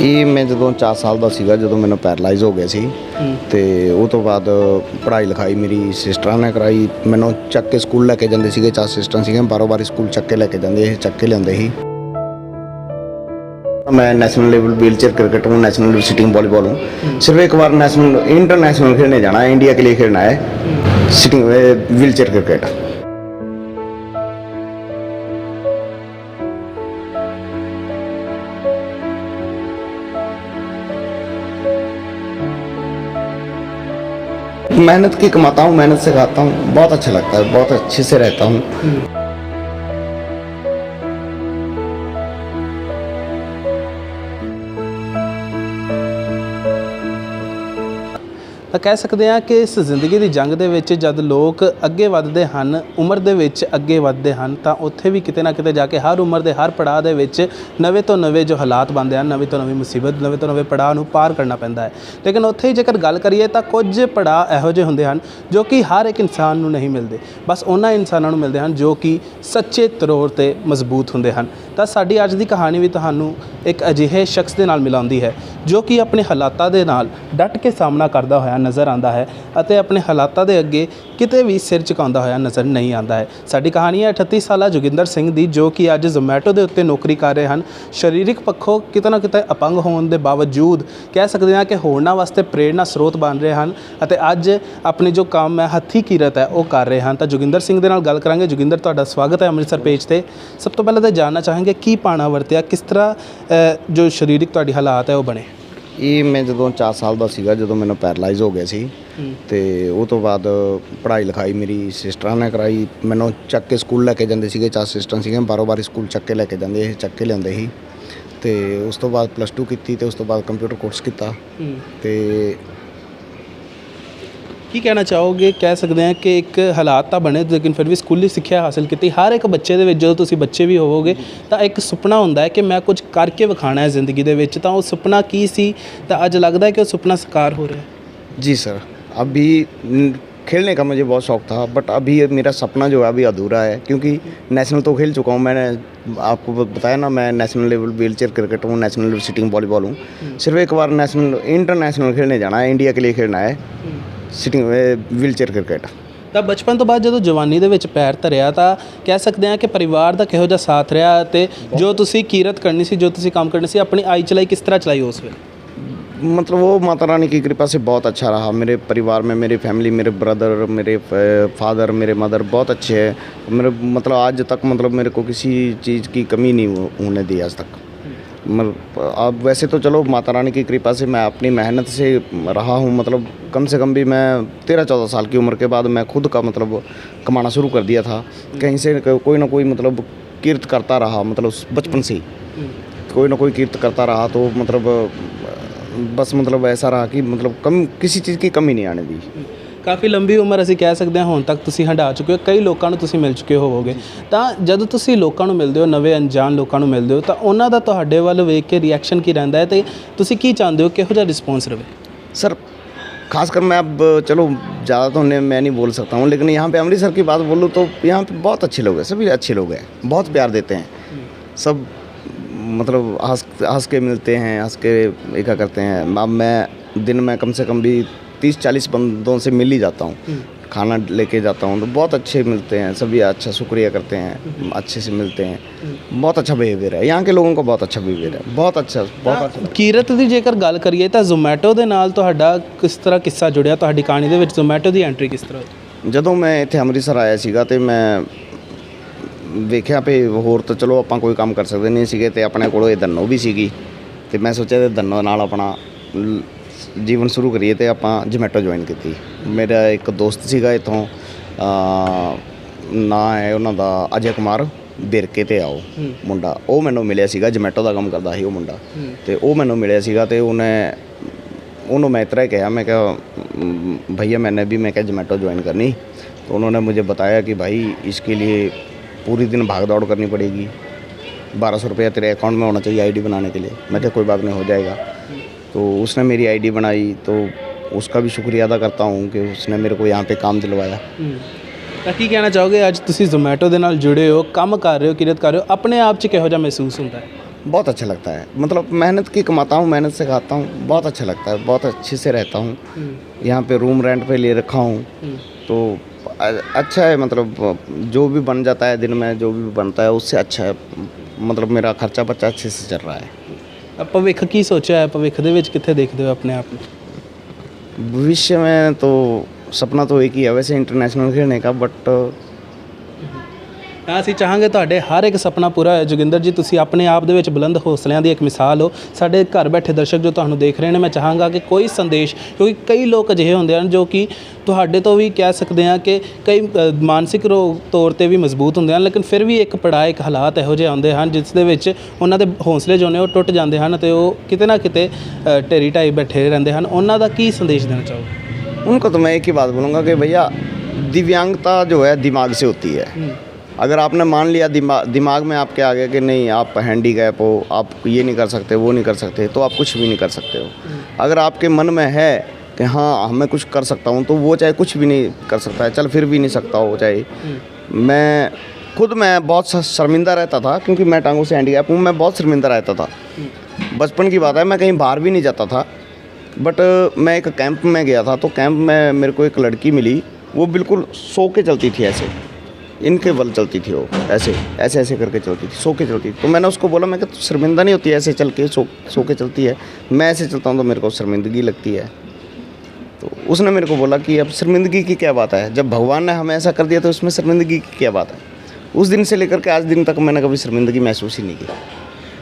ਇਹ ਮੈਂ ਜਦੋਂ 4 ਸਾਲ ਦਾ ਸੀਗਾ ਜਦੋਂ ਮੈਨੂੰ ਪੈਰਲਾਈਜ਼ ਹੋ ਗਿਆ ਸੀ ਤੇ ਉਹ ਤੋਂ ਬਾਅਦ ਪੜ੍ਹਾਈ ਲਿਖਾਈ ਮੇਰੀ ਸਿਸਟਰਾਂ ਨੇ ਕਰਾਈ। ਮੈਨੂੰ ਚੱਕ ਕੇ ਸਕੂਲ ਲੈ ਕੇ ਜਾਂਦੇ ਸੀਗੇ ਚਾਰ ਸਿਸਟਰਾਂ ਸੀਗੇ ਬਾਰੋ ਬਾਰ ਸਕੂਲ ਚੱਕ ਕੇ ਲੈ ਕੇ ਜਾਂਦੇ ਇਹ ਚੱਕ ਕੇ ਲਿਆਉਂਦੇ ਸੀ। ਮੈਂ ਨੈਸ਼ਨਲ ਲੈਵਲ ਵੀਲਚੇਅਰ ਕ੍ਰਿਕਟ ਨੂੰ ਨੈਸ਼ਨਲ ਸਿਟਿੰਗ ਵਾਲੀਬਾਲ ਨੂੰ ਸਿਰਫ ਇੱਕ ਵਾਰ ਨੈਸ਼ਨਲ ਇੰਟਰਨੈਸ਼ਨਲ ਖੇਡਣੇ ਜਾਣਾ ਇੰਡੀਆ ਕੇ ਲਈ ਖੇਡਣਾ ਹੈ। ਸਿਟਿੰਗ ਵੀਲਚੇਅਰ ਕ੍ਰਿਕਟ मेहनत की कमाता हूँ मेहनत से खाता हूँ बहुत अच्छा लगता है बहुत अच्छे से रहता हूँ ਤਾਂ ਕਹਿ ਸਕਦੇ ਹਾਂ ਕਿ ਇਸ ਜ਼ਿੰਦਗੀ ਦੀ ਜੰਗ ਦੇ ਵਿੱਚ ਜਦ ਲੋਕ ਅੱਗੇ ਵੱਧਦੇ ਹਨ, ਉਮਰ ਦੇ ਵਿੱਚ ਅੱਗੇ ਵੱਧਦੇ ਹਨ, ਤਾਂ ਉੱਥੇ ਵੀ ਕਿਤੇ ਨਾ ਕਿਤੇ ਜਾ ਕੇ ਹਰ ਉਮਰ ਦੇ ਹਰ ਪੜਾਅ ਦੇ ਵਿੱਚ ਨਵੇਂ ਤੋਂ ਨਵੇਂ ਜੋ ਹਾਲਾਤ ਬਣਦੇ ਹਨ, ਨਵੀਂ ਤੋਂ ਨਵੀਂ ਮੁਸੀਬਤ, ਨਵੇਂ ਤੋਂ ਨਵੇਂ ਪੜਾਅ ਨੂੰ ਪਾਰ ਕਰਨਾ ਪੈਂਦਾ ਹੈ। ਲੇਕਿਨ ਉੱਥੇ ਹੀ ਜੇਕਰ ਗੱਲ ਕਰੀਏ ਤਾਂ ਕੁਝ ਪੜਾਅ ਇਹੋ ਜਿਹੇ ਹੁੰਦੇ ਹਨ ਜੋ ਕਿ ਹਰ ਇੱਕ ਇਨਸਾਨ ਨੂੰ ਨਹੀਂ ਮਿਲਦੇ। ਬਸ ਉਹਨਾਂ ਇਨਸਾਨਾਂ ਨੂੰ ਮਿਲਦੇ ਹਨ ਜੋ ਕਿ ਸੱਚੇ ਤੌਰ ਤੇ ਮਜ਼ਬੂਤ ਹੁੰਦੇ ਹਨ। ਤਾਂ ਸਾਡੀ ਅੱਜ ਦੀ ਕਹਾਣੀ ਵੀ ਤੁਹਾਨੂੰ ਇੱਕ ਅਜਿਹੇ ਸ਼ਖਸ ਦੇ ਨਾਲ ਮਿਲਾਉਂਦੀ ਹੈ, ਜੋ ਕਿ ਆਪਣੇ ਹਾਲਾਤਾਂ ਦੇ ਨਾਲ ਡਟ ਕੇ ਸਾਹਮਣਾ ਕਰਦਾ ਹੋਇਆ ਨਜ਼ਰ ਆਉਂਦਾ ਹੈ ਅਤੇ ਆਪਣੇ ਹਾਲਾਤਾਂ ਦੇ ਅੱਗੇ ਕਿਤੇ ਵੀ ਸਿਰ ਝੁਕਾਉਂਦਾ ਹੋਇਆ ਨਜ਼ਰ ਨਹੀਂ ਆਉਂਦਾ ਹੈ। ਸਾਡੀ ਕਹਾਣੀ ਹੈ 38 ਸਾਲਾ ਜੋਗਿੰਦਰ ਸਿੰਘ ਦੀ, ਜੋ ਕਿ ਅੱਜ ਜ਼ੋਮੈਟੋ ਦੇ ਉੱਤੇ ਨੌਕਰੀ ਕਰ ਰਹੇ ਹਨ। ਸਰੀਰਕ ਪੱਖੋਂ ਕਿਤੇ ਨਾ ਕਿਤੇ ਅਪੰਗ ਹੋਣ ਦੇ ਬਾਵਜੂਦ ਕਹਿ ਸਕਦੇ ਹਾਂ ਕਿ ਹੋਰਨਾਂ ਵਾਸਤੇ ਪ੍ਰੇਰਨਾ ਸਰੋਤ ਬਣ ਰਹੇ ਹਨ ਅਤੇ ਅੱਜ ਆਪਣੇ ਜੋ ਕੰਮ ਹੈ, ਹੱਥੀ ਕੀਰਤ ਹੈ, ਉਹ ਕਰ ਰਹੇ ਹਨ। ਤਾਂ ਜੋਗਿੰਦਰ ਸਿੰਘ ਦੇ ਨਾਲ ਗੱਲ ਕਰਾਂਗੇ। ਜੋਗਿੰਦਰ, ਤੁਹਾਡਾ ਸਵਾਗਤ ਹੈ ਅੰਮ੍ਰਿਤਸਰ ਪੇਜ ਤੇ। ਸਭ ਤੋਂ ਪਹਿਲਾਂ ਤਾਂ ਜਾਣਨਾ ਚਾਹਾਂਗੇ ਕੀ ਪਾਣਾ ਵਰਤਿਆ? ਕਿਸ ਤਰ੍ਹਾਂ ਜੋ ਸਰੀਰਕ ਤੁਹਾਡੀ ਹਾਲਾਤ ਹੈ ਉਹ ਬਣੇ? ਇਹ ਮੈਂ ਜਦੋਂ 4 ਸਾਲ ਦਾ ਸੀਗਾ ਜਦੋਂ ਮੈਨੂੰ ਪੈਰਲਾਈਜ਼ ਹੋ ਗਿਆ ਸੀ ਤੇ ਉਹ ਤੋਂ ਬਾਅਦ ਪੜ੍ਹਾਈ ਲਿਖਾਈ ਮੇਰੀ ਸਿਸਟਰਾਂ ਨੇ ਕਰਾਈ। ਮੈਨੂੰ ਚੱਕ ਕੇ ਸਕੂਲ ਲੈ ਕੇ ਜਾਂਦੇ ਸੀਗੇ ਚਾਰ ਸਿਸਟਰਾਂ ਸੀਗੀਆਂ ਬਾਰੋ ਬਾਰੀ ਸਕੂਲ ਚੱਕ ਕੇ ਲੈ ਕੇ ਜਾਂਦੇ ਇਹ ਚੱਕ ਕੇ ਲਿਆਉਂਦੇ ਸੀ। ਤੇ ਉਸ ਤੋਂ ਬਾਅਦ ਪਲੱਸ 2 ਕੀਤੀ ਤੇ ਉਸ ਤੋਂ ਬਾਅਦ ਕੰਪਿਊਟਰ ਕੋਰਸ ਕੀਤਾ। ਤੇ ਕੀ ਕਹਿਣਾ ਚਾਹੋਗੇ ਕਹਿ ਸਕਦੇ ਹਾਂ ਕਿ ਇੱਕ ਹਾਲਾਤ ਤਾਂ ਬਣੇ ਲੇਕਿਨ ਫਿਰ ਵੀ ਸਕੂਲੀ ਸਿੱਖਿਆ ਹਾਸਲ ਕੀਤੀ ਹਰ ਇੱਕ ਬੱਚੇ ਦੇ ਵਿੱਚ ਜਦੋਂ ਤੁਸੀਂ ਬੱਚੇ ਵੀ ਹੋਵੋਗੇ ਤਾਂ ਇੱਕ ਸੁਪਨਾ ਹੁੰਦਾ ਹੈ ਕਿ ਮੈਂ ਕੁਝ ਕਰਕੇ ਵਿਖਾਣਾ ਹੈ ਜ਼ਿੰਦਗੀ ਦੇ ਵਿੱਚ ਤਾਂ ਉਹ ਸੁਪਨਾ ਕੀ ਸੀ ਤਾਂ ਅੱਜ ਲੱਗਦਾ ਹੈ ਕਿ ਉਹ ਸੁਪਨਾ ਸਾਕਾਰ ਹੋ ਰਿਹਾ ਹੈ जी सर अभी न, खेलने का मुझे बहुत शौक था बट अभी ये मेरा सपना जो है अभी अधूरा है क्योंकि नेशनल तो खेल चुका हूँ मैंने आपको ब- बताया ना मैं national level wheelchair cricket हूँ नेशनल लेवल सिटिंग वॉलीबॉल हूँ सिर्फ एक बार नेशनल इंटरनेशनल खेलने जाना है इंडिया के लिए खेलना है सिटिंग व्हील चेयर क्रिकेट ਤਾਂ ਬਚਪਨ ਤੋਂ ਬਾਅਦ ਜਦੋਂ ਜਵਾਨੀ ਦੇ ਵਿੱਚ ਪੈਰ ਧਰਿਆ ਤਾਂ ਕਹਿ ਸਕਦੇ ਹਾਂ ਕਿ ਪਰਿਵਾਰ ਦਾ ਕਿਹੋ ਜਿਹਾ ਸਾਥ ਰਿਹਾ ਤੇ ਜੋ ਤੁਸੀਂ ਕੀਰਤ ਕਰਨੀ ਸੀ ਜੋ ਤੁਸੀਂ ਕੰਮ ਕਰਨੇ ਸੀ ਆਪਣੀ ਆਈ ਚਲਾਈ ਕਿਸ ਤਰ੍ਹਾਂ ਚਲਾਈ ਉਸ ਵੇਲੇ मतलब वो माता रानी की कृपा से बहुत अच्छा रहा मेरे परिवार में मेरी फैमिली मेरे ब्रदर मेरे फादर मेरे मदर बहुत अच्छे हैं मेरे मतलब आज तक मतलब मेरे को किसी चीज़ की कमी नहीं हो- होने दी आज तक मतलब अब वैसे तो चलो माता रानी की कृपा से मैं अपनी मेहनत से रहा हूँ मतलब कम से कम भी मैं तेरह चौदह साल की उम्र के बाद मैं खुद का मतलब कमाना शुरू कर दिया था कहीं से कोई ना कोई मतलब कीर्त करता रहा मतलब बचपन से ही कोई ना कोई कीर्त करता रहा तो मतलब बस मतलब ऐसा रहा कि मतलब कम किसी चीज़ की कमी नहीं आने दी ਕਾਫੀ ਲੰਬੀ ਉਮਰ ਅਸੀਂ ਕਹਿ ਸਕਦੇ ਹਾਂ ਹੁਣ ਤੱਕ ਤੁਸੀਂ ਹੰਢਾ ਚੁੱਕੇ ਹੋ ਕਈ ਲੋਕਾਂ ਨੂੰ ਤੁਸੀਂ ਮਿਲ ਚੁੱਕੇ ਹੋਵੋਗੇ ਤਾਂ ਜਦੋਂ ਤੁਸੀਂ ਲੋਕਾਂ ਨੂੰ ਮਿਲਦੇ ਹੋ ਨਵੇਂ ਅਣਜਾਣ ਲੋਕਾਂ ਨੂੰ ਮਿਲਦੇ ਹੋ ਤਾਂ ਉਹਨਾਂ ਦਾ ਤੁਹਾਡੇ ਵੱਲ ਵੇਖ ਕੇ ਰਿਐਕਸ਼ਨ ਕੀ ਰਹਿੰਦਾ ਹੈ ਤੇ ਤੁਸੀਂ ਕੀ ਚਾਹੁੰਦੇ ਹੋ ਕਿਹੋ ਜਿਹਾ ਰਿਸਪੌਂਸ ਰਵੇ सर खासकर मैं अब चलो ज़्यादा तो उन्हें मैं नहीं बोल सकता हूँ लेकिन यहाँ पे अमृतसर की बात बोलूँ तो यहाँ पे बहुत अच्छे लोग हैं सभी अच्छे लोग हैं बहुत प्यार देते हैं सब मतलब हंस हंस के मिलते हैं हंस के ये क्या करते हैं अब मैं दिन में कम से कम भी तीस चालीस बंदों से मिल ही जाता हूँ खाना लेके जाता हूँ तो बहुत अच्छे मिलते हैं सभी अच्छा शुक्रिया करते हैं अच्छे से मिलते हैं बहुत अच्छा बिहेवियर है यहाँ के लोगों का बहुत अच्छा बिहेवियर है बहुत अच्छा बहुत अच्छा ਕੀਰਤ ਦੀ ਜੇਕਰ ਗੱਲ ਕਰੀਏ ਤਾਂ ਜ਼ੋਮੈਟੋ ਦੇ ਨਾਲ ਤੁਹਾਡਾ ਕਿਸ ਤਰ੍ਹਾਂ ਕਿੱਸਾ ਜੁੜਿਆ ਤੁਹਾਡੀ ਕਹਾਣੀ ਦੇ ਵਿੱਚ ਜ਼ੋਮੈਟੋ ਦੀ ਐਂਟਰੀ ਕਿਸ ਤਰ੍ਹਾਂ ਹੋਈ ਜਦੋਂ ਮੈਂ ਇੱਥੇ ਅੰਮ੍ਰਿਤਸਰ ਆਇਆ ਸੀਗਾ ਤੇ ਮੈਂ ਵੇਖਿਆ ਵੀ ਹੋਰ ਤਾਂ ਚਲੋ ਆਪਾਂ ਕੋਈ ਕੰਮ ਕਰ ਸਕਦੇ ਨਹੀਂ ਸੀਗੇ ਤੇ ਆਪਣੇ ਕੋਲ ਇਹ ਦੰਨੋ ਵੀ ਸੀਗੀ ਤੇ ਮੈਂ ਸੋਚਿਆ ਤੇ ਦੰਨੋ ਨਾਲ ਆਪਣਾ ਲ- ਜੀਵਨ ਸ਼ੁਰੂ ਕਰੀਏ ਤੇ ਆਪਾਂ ਜੋਮੈਟੋ ਜੁਆਇਨ ਕੀਤੀ ਮੇਰਾ ਇੱਕ ਦੋਸਤ ਸੀਗਾ ਇਥੋਂ ਨਾਂ ਹੈ ਉਹਨਾਂ ਦਾ ਅਜੇ ਕੁਮਾਰ ਬਿਰਕੇ ਤੇ ਆਓ ਮੁੰਡਾ ਉਹ ਮੈਨੂੰ ਮਿਲਿਆ ਸੀਗਾ ਜੋਮੈਟੋ ਦਾ ਕੰਮ ਕਰਦਾ ਸੀ ਉਹ ਮੁੰਡਾ ਤੇ ਉਹ ਮੈਨੂੰ ਮਿਲਿਆ ਸੀਗਾ ਤੇ ਉਹਨੇ उन्होंने मैं इतना ही कहा मैं क्या "म, भैया मैंने भी मैं क्या जोमेटो ज्वाइन करनी तो उन्होंने मुझे बताया कि भाई इसके लिए पूरी दिन भाग दौड़ करनी पड़ेगी बारह सौ रुपया तेरे अकाउंट में होना चाहिए आईडी बनाने के लिए मैं क्या कोई बात नहीं हो जाएगा तो उसने मेरी आईडी बनाई तो उसका भी शुक्रिया अदा करता हूँ कि उसने मेरे को यहाँ पे काम दिलवाया ਤਾਂ ਕੀ ਕਹਿਣਾ ਚਾਹੋਗੇ ਅੱਜ ਤੁਸੀਂ ਜ਼ੋਮੈਟੋ ਦੇ ਨਾਲ ਜੁੜੇ ਹੋ ਕੰਮ ਕਰ ਰਹੇ ਹੋ ਕਿਰਤ ਕਰ ਰਹੇ ਹੋ ਆਪਣੇ ਆਪ 'ਚ ਕਿਹੋ ਜਿਹਾ ਮਹਿਸੂਸ ਹੁੰਦਾ ਹੈ बहुत अच्छा लगता है मतलब मेहनत की कमाता हूँ मेहनत से खाता हूँ बहुत अच्छा लगता है बहुत अच्छे से रहता हूँ यहाँ पे रूम रेंट पे ले रखा हूँ तो अ- अच्छा है मतलब जो भी बन जाता है दिन में जो भी बनता है उससे अच्छा है मतलब मेरा खर्चा बच्चा अच्छे से चल रहा है ਅ, ਭਵਿੱਖ ਕੀ ਸੋਚਿਆ ਹੈ ਭਵਿੱਖ ਦੇ ਵਿੱਚ ਕਿੱਥੇ ਦੇਖਦੇ ਹੋ ਆਪਣੇ ਆਪ ਨੂੰ भविष्य में तो सपना तो एक ही है वैसे इंटरनेशनल खेलने का बट ਤਾਂ ਅਸੀਂ ਚਾਹਾਂਗੇ ਤੁਹਾਡੇ ਹਰ ਇੱਕ ਸੁਪਨਾ ਪੂਰਾ ਹੋਏ ਜੋਗਿੰਦਰ ਜੀ ਤੁਸੀਂ ਆਪਣੇ ਆਪ ਦੇ ਵਿੱਚ ਬੁਲੰਦ ਹੌਸਲਿਆਂ ਦੀ ਇੱਕ ਮਿਸਾਲ ਹੋ ਸਾਡੇ ਘਰ ਬੈਠੇ ਦਰਸ਼ਕ ਜੋ ਤੁਹਾਨੂੰ ਦੇਖ ਰਹੇ ਨੇ ਮੈਂ ਚਾਹਾਂਗਾ ਕਿ ਕੋਈ ਸੰਦੇਸ਼ ਕਿਉਂਕਿ ਕਈ ਲੋਕ ਅਜਿਹੇ ਹੁੰਦੇ ਹਨ ਜੋ ਕਿ ਤੁਹਾਡੇ ਤੋਂ ਵੀ ਕਹਿ ਸਕਦੇ ਹਾਂ ਕਿ ਕਈ ਅ, ਮਾਨਸਿਕ ਰੋਗ ਤੌਰ ਤੇ ਵੀ ਮਜ਼ਬੂਤ ਹੁੰਦੇ ਹਨ ਲੇਕਿਨ ਫਿਰ ਵੀ ਇੱਕ ਪੜਾਅ ਇੱਕ ਹਾਲਾਤ ਇਹੋ ਜਿਹੇ ਆਉਂਦੇ ਹਨ ਜਿਸ ਦੇ ਵਿੱਚ ਉਹਨਾਂ ਦੇ ਹੌਸਲੇ ਜੋ ਨੇ ਉਹ ਟੁੱਟ ਜਾਂਦੇ ਹਨ ਤੇ ਉਹ ਕਿਤੇ ਨਾ ਕਿਤੇ ਅ, ਢੇਰੀ ਢਾਈ ਬੈਠੇ ਰਹਿੰਦੇ ਹਨ ਉਹਨਾਂ ਦਾ ਕੀ ਸੰਦੇਸ਼ ਦੇਣਾ ਚਾਹੋਗੇ उनको तो मैं एक ही बात बोलूँगा कि भैया दिव्यांगता जो है दिमाग से होती है अगर आपने मान लिया दिमा, दिमाग में आपके आगे कि नहीं आप हैंडीकैप हो आप ये नहीं कर सकते वो नहीं कर सकते तो आप कुछ भी नहीं कर सकते हो। अगर आपके मन में है कि हाँ मैं कुछ कर सकता हूँ तो वो चाहे कुछ भी नहीं कर सकता है चल फिर भी नहीं सकता हो चाहे। मैं खुद मैं बहुत शर्मिंदा रहता था क्योंकि मैं टांगों से हैंडीकैप हूँ मैं बहुत शर्मिंदा रहता था। बचपन की बात है मैं कहीं बाहर भी नहीं जाता था बट मैं एक कैंप में गया था तो कैंप में मेरे को एक लड़की मिली वो बिल्कुल सो के चलती थी ऐसे। इनके बल चलती थी वो, ऐसे ऐसे ऐसे करके चलती थी, सो के चलती थी। तो मैंने उसको बोला, मैं कि तो शर्मिंदा नहीं होती, ऐसे चल के सो सो के चलती है। मैं ऐसे चलता हूँ तो मेरे को शर्मिंदगी लगती है। तो उसने मेरे को बोला कि अब शर्मिंदगी की क्या बात है? जब भगवान ने हमें ऐसा कर दिया तो उसमें शर्मिंदगी की क्या बात है? उस दिन से लेकर के आज दिन तक मैंने कभी शर्मिंदगी महसूस ही नहीं की।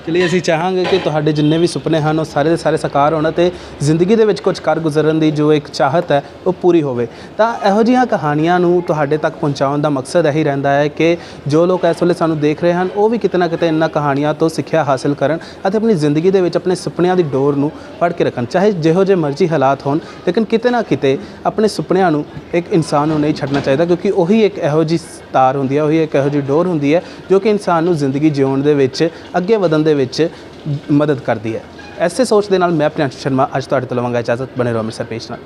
ਚਲਿਏ ਅਸੀਂ ਚਾਹਾਂਗੇ ਕਿ ਤੁਹਾਡੇ ਜਿੰਨੇ ਵੀ ਸੁਪਨੇ ਹਨ, ਉਹ ਸਾਰੇ ਦੇ ਸਾਰੇ ਸਾਕਾਰ ਹੋਣ ਤੇ ਜ਼ਿੰਦਗੀ ਦੇ ਵਿੱਚ ਕੁਝ ਕਰ ਗੁਜ਼ਰਨ ਦੀ ਜੋ ਇੱਕ ਚਾਹਤ ਹੈ, ਉਹ ਪੂਰੀ ਹੋਵੇ। ਤਾਂ ਇਹੋ ਜਿਹੀਆਂ ਕਹਾਣੀਆਂ ਨੂੰ ਤੁਹਾਡੇ ਤੱਕ ਪਹੁੰਚਾਉਣ ਦਾ ਮਕਸਦ ਇਹੀ ਰਹਿੰਦਾ ਹੈ ਕਿ ਜੋ ਲੋਕ ਇਸ ਵੇਲੇ ਸਾਨੂੰ ਦੇਖ ਰਹੇ ਹਨ, ਉਹ ਵੀ ਕਿਤੇ ਨਾ ਕਿਤੇ ਇਹਨਾਂ ਕਹਾਣੀਆਂ ਤੋਂ ਸਿੱਖਿਆ ਹਾਸਲ ਕਰਨ ਅਤੇ ਆਪਣੀ ਜ਼ਿੰਦਗੀ ਦੇ ਵਿੱਚ ਆਪਣੇ ਸੁਪਨਿਆਂ ਦੀ ਡੋਰ ਨੂੰ ਫੜ ਕੇ ਰੱਖਣ। ਚਾਹੇ ਜਿਹੋ ਜਿਹੇ ਮਰਜ਼ੀ ਹਾਲਾਤ ਹੋਣ, ਲੇਕਿਨ ਕਿਤੇ ਨਾ ਕਿਤੇ ਆਪਣੇ ਸੁਪਨਿਆਂ ਨੂੰ ਇੱਕ ਇਨਸਾਨ ਨੂੰ ਨਹੀਂ ਛੱਡਣਾ ਚਾਹੀਦਾ, ਕਿਉਂਕਿ ਉਹੀ ਇੱਕ ਇਹੋ ਜਿਹੀ ਤਾਰ ਹੁੰਦੀ ਹੈ, ਉਹੀ ਇੱਕ ਇਹੋ ਜਿਹੀ ਡੋਰ ਹੁੰਦੀ ਹੈ ਜੋ ਕਿ ਇਨਸਾਨ ਨੂੰ ਜ਼ਿੰਦਗੀ ਜਿਉਣ ਦੇ ਵਿੱਚ ਅੱਗੇ ਵਧਣ ਦੇ ਵਿੱਚ ਮਦਦ ਕਰਦੀ ਹੈ। ਐਸੇ ਸੋਚ ਦੇ ਨਾਲ ਮੈਂ ਪ੍ਰਿਆੰਸ਼ ਸ਼ਰਮਾ, ਅੱਜ ਤੁਹਾਡੇ ਤੋਂ ਲਵਾਂਗਾ ਇਜਾਜ਼ਤ। ਬਣੇ ਰਹੋ ਅੰਮ੍ਰਿਤਸਰ ਪੇਸ਼ ਨਾਲ।